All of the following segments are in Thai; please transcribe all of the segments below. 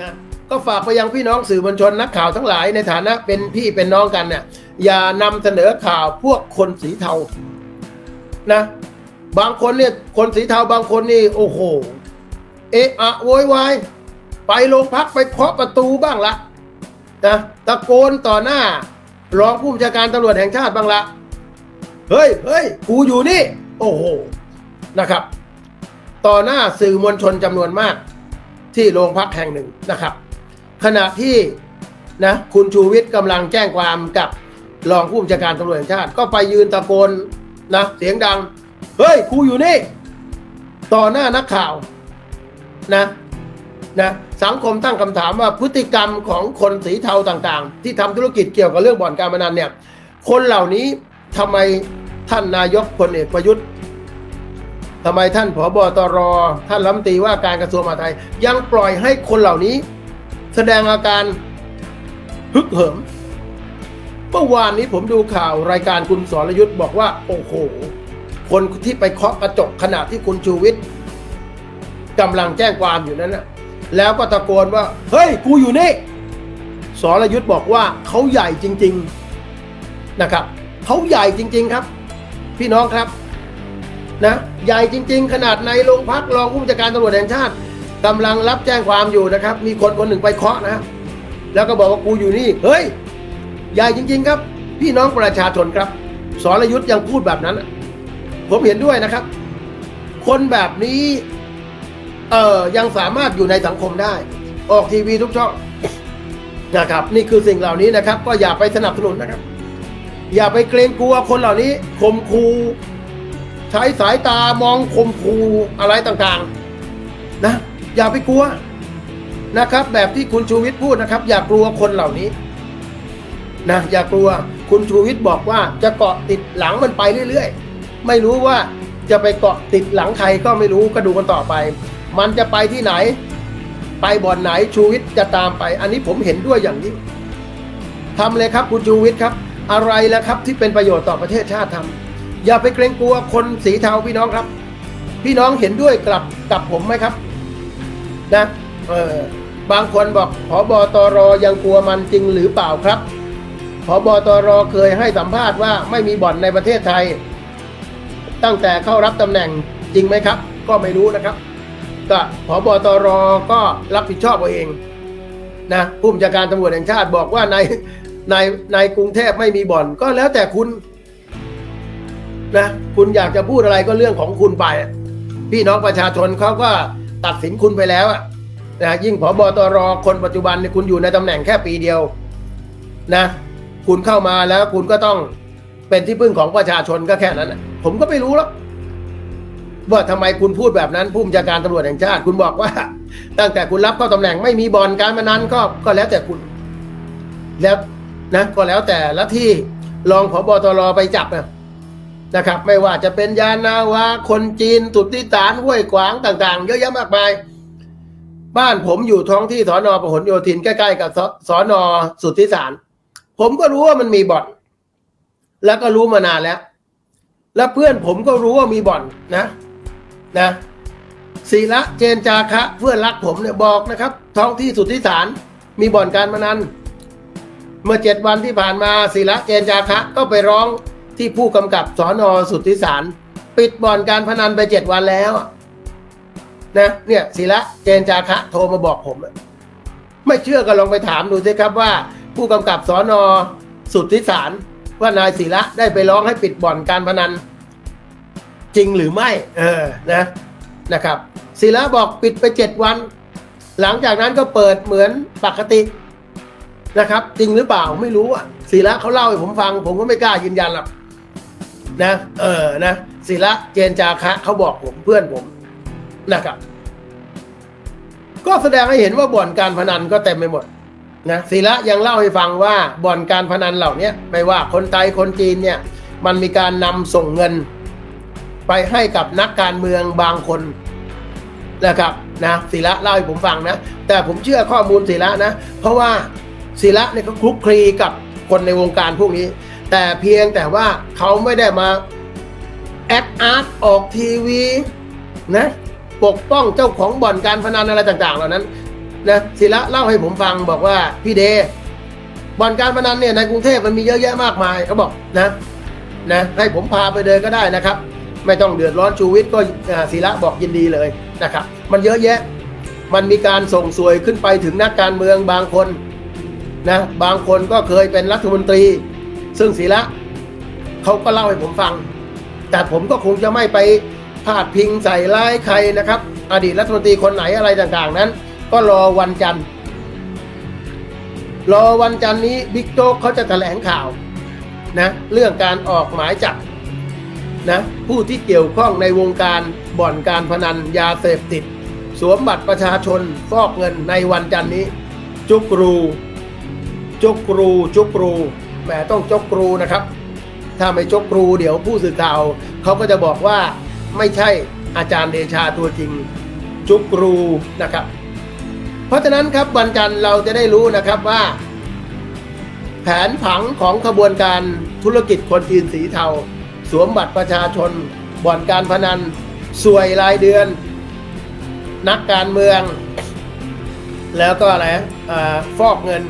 นะก็ฝากไปยังพี่น้องสื่อมวลชนนักข่าวทั้งหลายในฐานะเป็นพี่เป็นน้องกันเนี่ยอย่านำเสนอข่าวพวกคนสีเทานะบางคนเนี่ยคนสีเทาบางคนนี่โอ้โห เอะอะโวยวายไปโรงพักไปเคาะประตูบ้างละนะตะโกนต่อหน้ารองผู้บัญชาการตำรวจแห่งชาติบ้างละเฮ้ยเฮ้ยกูอยู่นี่ โอ้โหนะครับ ต่อหน้าสื่อมวลชนจำนวนมาก ที่โรงพักแห่งหนึ่งนะครับ ขณะที่นะคุณชูวิทย์กำลังแจ้งความกับรองผู้บัญชาการตำรวจแห่งชาติ ก็ไปยืนตะโกนนะเสียงดัง เฮ้ยกูอยู่นี่ ต่อหน้านักข่าวนะนะสังคมตั้งคำถามว่าพฤติกรรมของคนสีเทาต่างๆ ที่ทำธุรกิจเกี่ยวกับเรื่องบ่อนการพนันเนี่ยคนเหล่านี้ทำไมท่านนายกพลเอกประยุทธ์ ทำไมท่านผบตร ท่านรัฐมนตรีว่าการกระทรวงมหาดไทย ยังปล่อยให้คนเหล่านี้ แสดงอาการฮึกเหิมเมื่อวานนี้ผมดูข่าวรายการคุณสรยุทธ์บอกว่า โอ้โห คนที่ไปเคาะกระจกขณะที่คุณชูวิทย์กำลังแจ้งความอยู่นั้นนะแล้วก็ตะโกนว่า เฮ้ย กูอยู่นี่สรยุทธ์บอกว่าเขาใหญ่จริง ๆนะครับเขาใหญ่จริง ๆ ครับ พี่น้องครับ นะใหญ่จริง ๆ ขนาดในโรงพักรองผู้บัญชาการตำรวจแห่งชาติกำลังรับแจ้งความอยู่นะครับ มีคนคนหนึ่งไปเคาะนะแล้วก็บอกว่ากูอยู่นี่เฮ้ยใหญ่จริง ๆ ครับ พี่น้องประชาชนครับสรยุทธ์ยังพูดแบบนั้น ผมเห็นด้วยนะครับ คนแบบนี้เอ่อยังสามารถอยู่ในสังคมได้ ออกทีวีทุกช่องนะครับ นี่คือสิ่งเหล่านี้นะครับ ก็อย่าไปสนับสนุนนะครับ อย่าไปเกรงกลัวคนเหล่านี้ข่มคู ใช้สายตามองข่มคูอะไรต่างๆนะอย่าไปกลัวนะครับ แบบที่คุณชูวิทย์พูดนะครับ อย่ากลัวคนเหล่านี้นะอย่ากลัวคุณชูวิทย์บอกว่าจะเกาะติดหลังมันไปเรื่อยๆ ไม่รู้ว่าจะไปเกาะติดหลังใครก็ไม่รู้ก็ดูกันต่อไป มันจะไปที่ไหน ไปบ่อนไหนชูวิทย์จะตามไป อันนี้ผมเห็นด้วยอย่างยิ่งทำเลยครับคุณชูวิทย์ครับ อะไรแล้วครับที่เป็นประโยชน์ต่อประเทศชาติทำ อย่าไปเกรงกลัวคนสีเทาพี่น้องครับ พี่น้องเห็นด้วยกลับกับผมไหมครับ นะเออบางคนบอกผบตรยังกลัวมันจริงหรือเปล่าครับผบตรเคยให้สัมภาษณ์ว่าไม่มีบ่อนในประเทศไทย ตั้งแต่เข้ารับตำแหน่งจริงไหมครับ ก็ไม่รู้นะครับ ก็ผบตรก็รับผิดชอบเอาเองนะผู้บัญชาการตำรวจแห่งชาติบอกว่าในในในกรุงเทพไม่มีบ่อน ก็แล้วแต่คุณ นะคุณอยากจะพูดอะไรก็เรื่องของคุณไป พี่น้องประชาชนเขาก็ตัดสินคุณไปแล้วอะนะยิ่งผบตรคนปัจจุบันเนี่ยคุณอยู่ในตำแหน่งแค่ปีเดียวนะคุณเข้ามาแล้วคุณก็ต้องเป็นที่พึ่งของประชาชนก็แค่นั้นผมก็ไม่รู้หรอกว่าทำไมคุณพูดแบบนั้นผู้บัญชาการตำรวจแห่งชาติ คุณบอกว่า ตั้งแต่คุณรับเข้าตำแหน่งไม่มีบอนการพนันก็ก็แล้วแต่คุณ แล้วนะก็แล้วแต่ละที่รองผบตรไปจับนะ นะครับ ไม่ว่าจะเป็นยานาวาคนจีนสุดที่ฐานห้วยขวางต่างๆ เยอะแยะมากมาย บ้านผมอยู่ท้องที่สอนอประหลโยธินใกล้ๆกับสอนอสุทธิสาร ผมก็รู้ว่ามันมีบ่อน แล้วก็รู้มานานแล้ว แล้วเพื่อนผมก็รู้ว่ามีบ่อนนะ นะศิระเจนจาคะเพื่อนรักผมเนี่ยบอกนะครับ ท้องที่สุทธิสารมีบ่อนการพนันเมื่อเจ็ดวันที่ผ่านมาศิระเจนจาคะก็ไปร้อง ที่ผู้กำกับสอนอสุทธิสาร ปิดบ่อนการพนันไปเจ็ดวันแล้วนะเนี่ยศิระเจนจาคะโทรมาบอกผม ไม่เชื่อก็ลองไปถามดูสิครับว่า ผู้กำกับสอนอสุทธิสารว่านายศิระได้ไปร้องให้ปิดบ่อนการพนัน จริงหรือไม่ เออนะนะครับศิระบอกปิดไปเจ็ดวัน หลังจากนั้นก็เปิดเหมือนปกตินะครับ จริงหรือเปล่าไม่รู้อะศิระเขาเล่าให้ผมฟัง ผมก็ไม่กล้ายืนยันหรอก นะเออนะศิระเจนจาคะเขาบอกผมเพื่อนผมนะครับ ก็แสดงให้เห็นว่าบ่อนการพนันก็เต็มไปหมดนะศิระยังเล่าให้ฟังว่าบ่อนการพนันเหล่านี้ไม่ว่าคนไทยคนจีนเนี่ย มันมีการนำส่งเงิน ไปให้กับนักการเมืองบางคนนะครับนะศิระเล่าให้ผมฟังนะ แต่ผมเชื่อข้อมูลศิระนะ เพราะว่าศิระเนี่ยเขาคลุกคลีกับคนในวงการพวกนี้ แต่เพียงแต่ว่าเขาไม่ได้มาแอคอาร์ตออกทีวีนะปกป้องเจ้าของบ่อนการพนันอะไรต่าง ๆ เหล่านั้นนะศิระเล่าให้ผมฟังบอกว่าพี่เดบ่อนการพนันเนี่ยในกรุงเทพมันมีเยอะแยะมากมายเขาบอกนะนะให้ผมพาไปเดินก็ได้นะครับ ไม่ต้องเดือดร้อนชูวิทย์ก็ศิระบอกยินดีเลยนะครับ มันเยอะแยะมันมีการส่งสวยขึ้นไปถึงนักการเมืองบางคนนะบางคนก็เคยเป็นรัฐมนตรี ซึ่งศิระเขาก็เล่าให้ผมฟัง แต่ผมก็คงจะไม่ไปพาดพิงใส่ร้ายใครนะครับ อดีตรัฐมนตรีคนไหนอะไรต่างๆนั้น ก็รอวันจันทร์รอวันจันทร์นี้บิ๊กโจ๊กเขาจะแถลงข่าวนะเรื่องการออกหมายจับนะผู้ที่เกี่ยวข้องในวงการบ่อนการพนันยาเสพติด สวมบัตรประชาชนฟอกเงินในวันจันทร์นี้ จุกรู จุกรู จุกรู หมต้องจกกรูนะครับ ถ้าไม่จกกรูเดี๋ยวผู้สื่อข่าวเขาก็จะบอกว่าไม่ใช่อาจารย์เดชาตัวจริงจุกรูนะครับ เพราะฉะนั้นครับวันจันทร์เราจะได้รู้นะครับว่า แผนผังของขบวนการธุรกิจคนจีนสีเทา สวมบัตรประชาชน บ่อนการพนันสวยรายเดือน นักการเมือง แล้วก็อะไรอาฟอกเงิน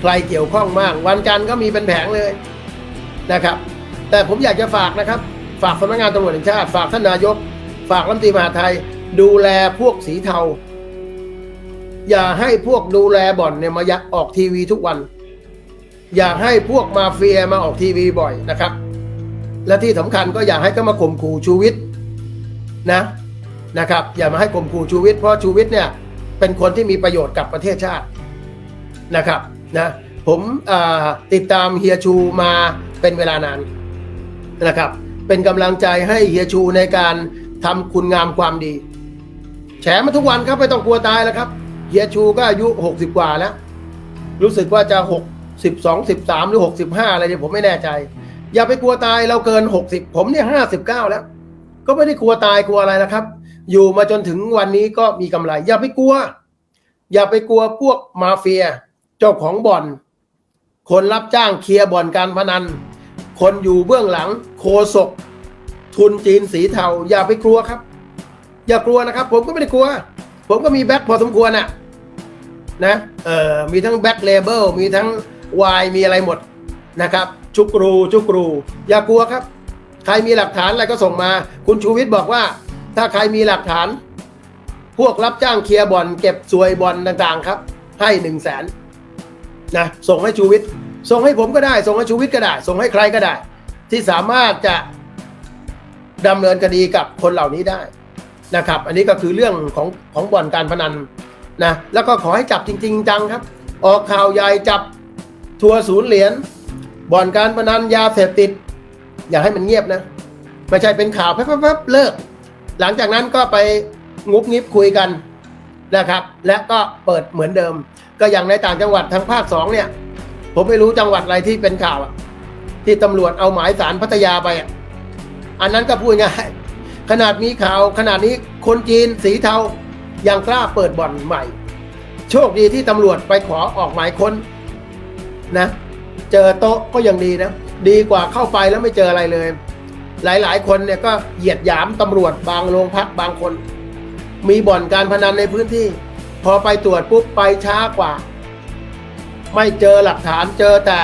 ใครเกี่ยวข้องมาก วันจันทร์ก็มีเป็นแผงเลยนะครับ แต่ผมอยากจะฝากนะครับ ฝากสำนักงานตำรวจแห่งชาติ ฝากท่านนายก ฝากรัฐมนตรีมหาไทย ดูแลพวกสีเทา อย่าให้พวกดูแลบ่อนเนี่ยมายักออกทีวีทุกวัน อย่าให้พวกมาเฟียมาออกทีวีบ่อยนะครับ และที่สำคัญก็อย่าให้เขามาข่มขู่ชูวิทย์นะนะครับ อย่ามาให้ข่มขู่ชูวิทย์เพราะชูวิทย์เนี่ยเป็นคนที่มีประโยชน์กับประเทศชาตินะครับ นะผมติดตามเฮียชูมาเป็นเวลานานนะครับ เป็นกำลังใจให้เฮียชูในการทำคุณงามความดี แฉมาทุกวันครับไม่ต้องกลัวตายแล้วครับเฮียชูก็อายุ 60 กว่าแล้ว รู้สึกว่าจะ62 13 หรือ 65 อะไรเนี่ยผมไม่แน่ใจ อย่าไปกลัวตายเราเกิน 60 ผมเนี่ย 59 แล้ว ก็ไม่ได้กลัวตายกลัวอะไรนะครับ อยู่มาจนถึงวันนี้ก็มีกำไร อย่าไปกลัว อย่าไปกลัวพวกมาเฟีย เจ้าของบ่อน คนรับจ้างเคลียร์บ่อนการพนัน คนอยู่เบื้องหลังโคศก ทุนจีนสีเทา อย่าไปกลัวครับ อย่ากลัวนะครับ ผมก็ไม่ได้กลัว ผมก็มีแบ็คพอสมควรน่ะนะเออมีทั้งแบ็คเลเบลมีทั้งวายมีอะไรหมดนะครับ ชุกรูชุกรู อย่ากลัวครับ ใครมีหลักฐานอะไรก็ส่งมา คุณชูวิทย์บอกว่า ถ้าใครมีหลักฐาน พวกรับจ้างเคลียร์บ่อนเก็บสวยบ่อนต่างๆครับ ให้หนึ่งแสน นะส่งให้ชูวิทย์ส่งให้ผมก็ได้ ส่งให้ชูวิทย์ก็ได้ ส่งให้ใครก็ได้ ที่สามารถจะดำเนินคดีกับคนเหล่านี้ได้นะครับ อันนี้ก็คือเรื่องของของบ่อนการพนันนะแล้วก็ขอให้จับจริง ๆ จังครับ ออกข่าวใหญ่จับทัวร์ศูนย์เหรียญบ่อนการพนันยาเสพติด อย่าให้มันเงียบนะไม่ใช่เป็นข่าวแป๊บๆเลิก หลังจากนั้นก็ไปงุบงิบคุยกัน นะครับ และก็เปิดเหมือนเดิม ก็อย่างในต่างจังหวัดทางภาคสองเนี่ย ผมไม่รู้จังหวัดอะไรที่เป็นข่าวที่ตำรวจเอาหมายสารพัทยาไปอะอันนั้นก็พูดง่ายขนาดมีข่าวขนาดนี้คนจีนสีเทายังกล้าเปิดบ่อนใหม่ โชคดีที่ตำรวจไปขอออกหมายค้นนะ เจอโต๊ะก็ยังดีนะ ดีกว่าเข้าไปแล้วไม่เจออะไรเลย หลายๆ คนเนี่ยก็เหยียดหยามตำรวจบางโรงพักบางคน มีบ่อนการพนันในพื้นที่ พอไปตรวจปุ๊บไปช้ากว่า ไม่เจอหลักฐานเจอแต่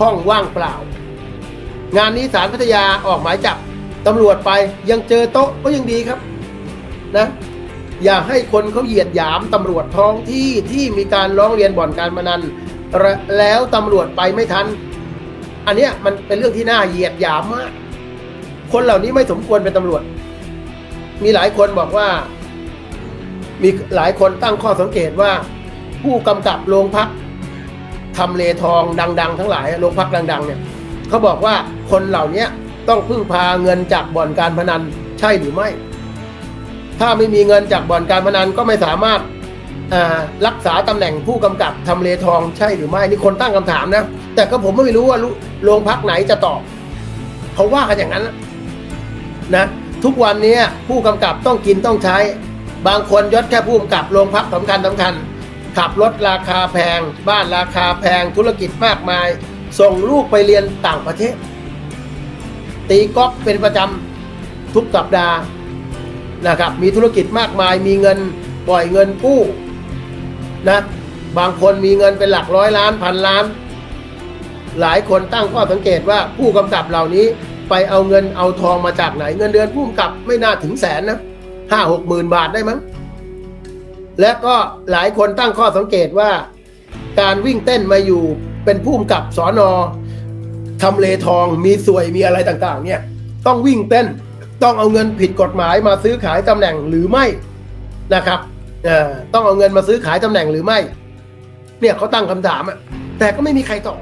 ห้องว่างเปล่า งานนี้สารพัทยาออกหมายจับตำรวจไปยังเจอโต๊ะก็ยังดีครับนะอย่าให้คนเขาเหยียดหยามตำรวจท้องที่ที่มีการร้องเรียนบ่อนการพนันและแล้วตำรวจไปไม่ทัน อันเนี้ยมันเป็นเรื่องที่น่าเหยียดหยามมาก คนเหล่านี้ไม่สมควรเป็นตำรวจ มีหลายคนบอกว่า มีหลายคนตั้งข้อสังเกตว่า ผู้กำกับโรงพักทำเลทองดัง ๆ ทั้งหลายโรงพักดัง ๆ เนี่ยเขาบอกว่าคนเหล่านี้ต้องพึ่งพาเงินจากบ่อนการพนันใช่หรือไม่ ถ้าไม่มีเงินจากบ่อนการพนันก็ไม่สามารถรักษาตำแหน่งผู้กำกับทำเลทองใช่หรือไม่นี่คนตั้งคำถามนะ แต่ก็ผมไม่รู้ว่าโรงพักไหนจะตอบเขาว่ากันอย่างนั้นนะ ทุกวันนี้ผู้กำกับต้องกินต้องใช้ บางคนยศแค่ผู้กำกับโรงพักสำคัญสำคัญ ขับรถราคาแพง บ้านราคาแพงธุรกิจมากมาย ส่งลูกไปเรียนต่างประเทศ ตีกอล์ฟเป็นประจำทุกสัปดาห์นะครับ มีธุรกิจมากมาย มีเงินปล่อยเงินกู้นะบางคนมีเงินเป็นหลักร้อยล้านพันล้าน หลายคนตั้งข้อสังเกตว่าผู้กำกับเหล่านี้ไปเอาเงินเอาทองมาจากไหน เงินเดือนผู้กำกับไม่น่าถึงแสนนะ ห้าหกหมื่นบาทได้มั้ง และก็หลายคนตั้งข้อสังเกตว่า การวิ่งเต้นมาอยู่เป็นผู้กำกับสอนอทำเลทองมีสวยมีอะไรต่างๆ เนี่ย ต้องวิ่งเต้นต้องเอาเงินผิดกฎหมายมาซื้อขายตำแหน่งหรือไม่นะครับต้องเอาเงินมาซื้อขายตำแหน่งหรือไม่ เนี่ยเขาตั้งคำถามอะแต่ก็ไม่มีใครตอบ